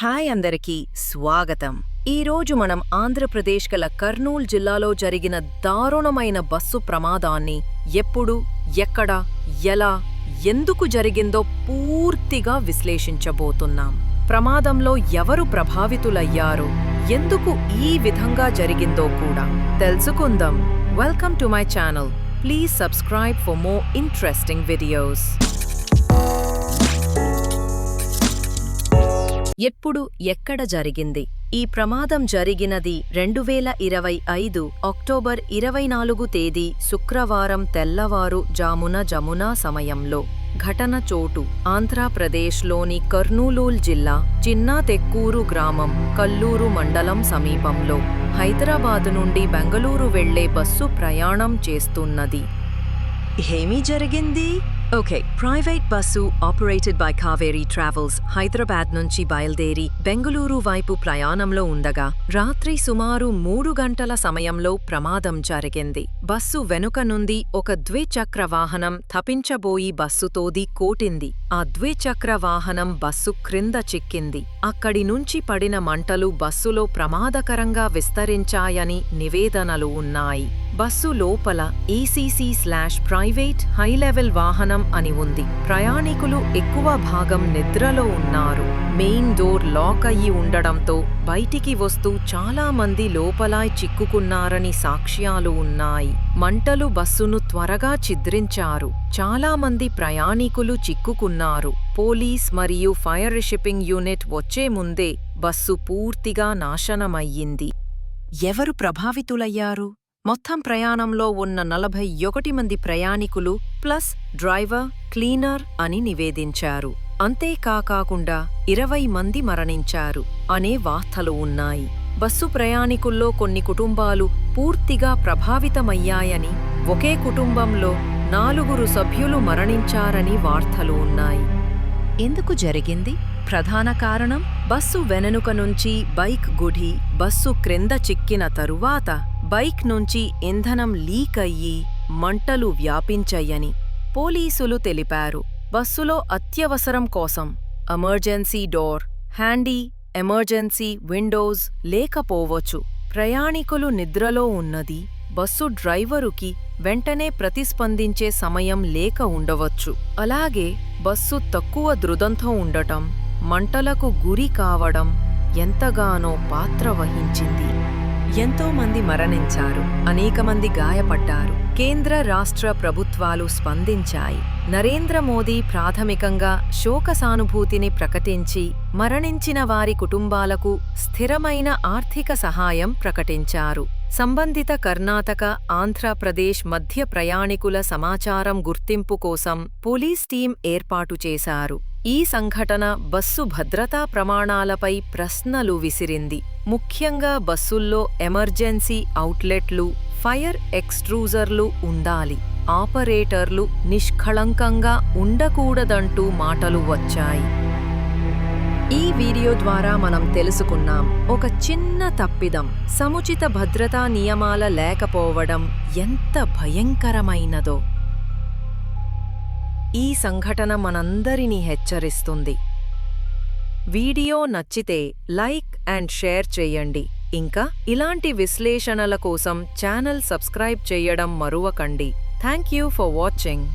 Hi అందరికీ స్వాగతం. ఈరోజు మనం ఆంధ్రప్రదేశ్ గల కర్నూల్ జిల్లాలో జరిగిన దారుణమైన బస్సు ప్రమాదాన్ని ఎప్పుడు ఎక్కడ ఎలా ఎందుకు జరిగిందో పూర్తిగా విశ్లేషించబోతున్నాం. ప్రమాదంలో ఎవరు ప్రభావితులయ్యారు? ఎందుకు ఈ విధంగా జరిగిందో కూడా తెలుసుకుందాం. Welcome to my channel please subscribe for more interesting videos ఎప్పుడు ఎక్కడ జరిగింది? ఈ ప్రమాదం జరిగినది రెండు వేల ఇరవై ఐదు అక్టోబర్ ఇరవై నాలుగు తేదీ శుక్రవారం తెల్లవారు జామున జమునా సమయంలో. ఘటన చోటు ఆంధ్రప్రదేశ్లోని కర్నూలూల్ జిల్లా చిన్నా తెక్కూరు గ్రామం కల్లూరు మండలం సమీపంలో హైదరాబాదు నుండి బెంగళూరు వెళ్ళే బస్సు ప్రయాణం చేస్తున్నది. ఏమీ జరిగింది? Okay private bus operated by Kaveri travels Hyderabad నుంచి బయలుదేరి బెంగళూరు వైపు ప్రయాణంలో ఉండగా రాత్రి సుమారు మూడు గంటల సమయంలో ప్రమాదం జరిగింది బస్సు వెనుక నుండి ఒక ద్విచక్ర వాహనం తపించబోయి బస్సుతోది కోటింది ఆ ద్విచక్ర వాహనం బస్సు క్రింద చిక్కింది అక్కడి నుంచి పడిన మంటలు బస్సులో ప్రమాదకరంగా విస్తరించాయని నివేదనలు ఉన్నాయి బస్సు లోపల ECC slash private high level వాహనం అని ఉంది. ప్రయాణికులు ఎక్కువ భాగం నిద్రలో ఉన్నారు. మెయిన్ డోర్ లాక్ అయ్యి ఉండడంతో బయటికి వస్తూ చాలా మంది లోపల చిక్కుకున్నారని సాక్ష్యాలు ఉన్నాయి. మంటలు బస్సును త్వరగా ఛిద్రించారు. చాలా మంది ప్రయాణికులు చిక్కుకున్నారు. పోలీస్ మరియు ఫైర్ షిప్పింగ్ యూనిట్ వచ్చే ముందే బస్సు పూర్తిగా నాశనమయ్యింది. ఎవరు ప్రభావితులయ్యారు? మొత్తం ప్రయాణంలో ఉన్న నలభై ఒకటి మంది ప్రయాణికులు ప్లస్ డ్రైవర్ క్లీనర్ అని నివేదించారు. అంతేకాకుండా ఇరవై మంది మరణించారు అనే వార్తలు ఉన్నాయి. బస్సు ప్రయాణికుల్లో కొన్ని కుటుంబాలు పూర్తిగా ప్రభావితమయ్యాయని ఒకే కుటుంబంలో నాలుగురు సభ్యులు మరణించారని వార్తలు ఉన్నాయి. ఎందుకు జరిగింది? ప్రధాన కారణం? బస్సు వెననుక నుంచి బైక్ గుడి బస్సు క్రింద చిక్కిన తరువాత బైక్ నుంచి ఇంధనం లీక్ అయ్యి మంటలు వ్యాపించయ్యని పోలీసులు తెలిపారు. బస్సులో అత్యవసరం కోసం emergency door handy emergency windows లేకపోవచ్చు. ప్రయాణికులు నిద్రలో ఉన్నది బస్సు డ్రైవరుకి వెంటనే ప్రతిస్పందించే సమయం లేక ఉండవచ్చు. అలాగే బస్సు తక్కువ దృదంతో ఉండటం మంటలకు గురి కావడం ఎంతగానో పాత్ర వహించింది. ఎంతో మంది మరణించారు అనేక మంది గాయపడ్డారు. కేంద్ర రాష్ట్ర ప్రభుత్వాలు స్పందించాయి. నరేంద్ర మోదీ ప్రాథమికంగా శోక సానుభూతిని ప్రకటించి మరణించిన వారి కుటుంబాలకు స్థిరమైన ఆర్థిక సహాయం ప్రకటించారు. సంబంధిత కర్ణాటక ఆంధ్రప్రదేశ్ మధ్య ప్రయాణికుల సమాచారం గుర్తింపు కోసం పోలీస్ టీం ఏర్పాటు చేశారు. ఈ సంఘటన బస్సు భద్రతా ప్రమాణాలపై ప్రశ్నలు విసిరింది. ముఖ్యంగా బస్సుల్లో ఎమర్జెన్సీ అవుట్లెట్లు ఫైర్ ఎక్స్ట్రూజర్లు ఉండాలి. ఆపరేటర్లు నిష్కళంకంగా ఉండకూడదంటూ మాటలు వచ్చాయి. ఈ వీడియో ద్వారా మనం తెలుసుకున్నాం ఒక చిన్న తప్పిదం. సముచిత భద్రతా నియమాల లేకపోవడం ఎంత భయంకరమైనదో. ఈ సంఘటన మనందరినీ హెచ్చరిస్తుంది. వీడియో నచ్చితే లైక్ అండ్ షేర్ చేయండి. ఇంకా ఇలాంటి విశ్లేషణల కోసం ఛానల్ సబ్స్క్రైబ్ చేయడం మరువకండి. Thank you for watching.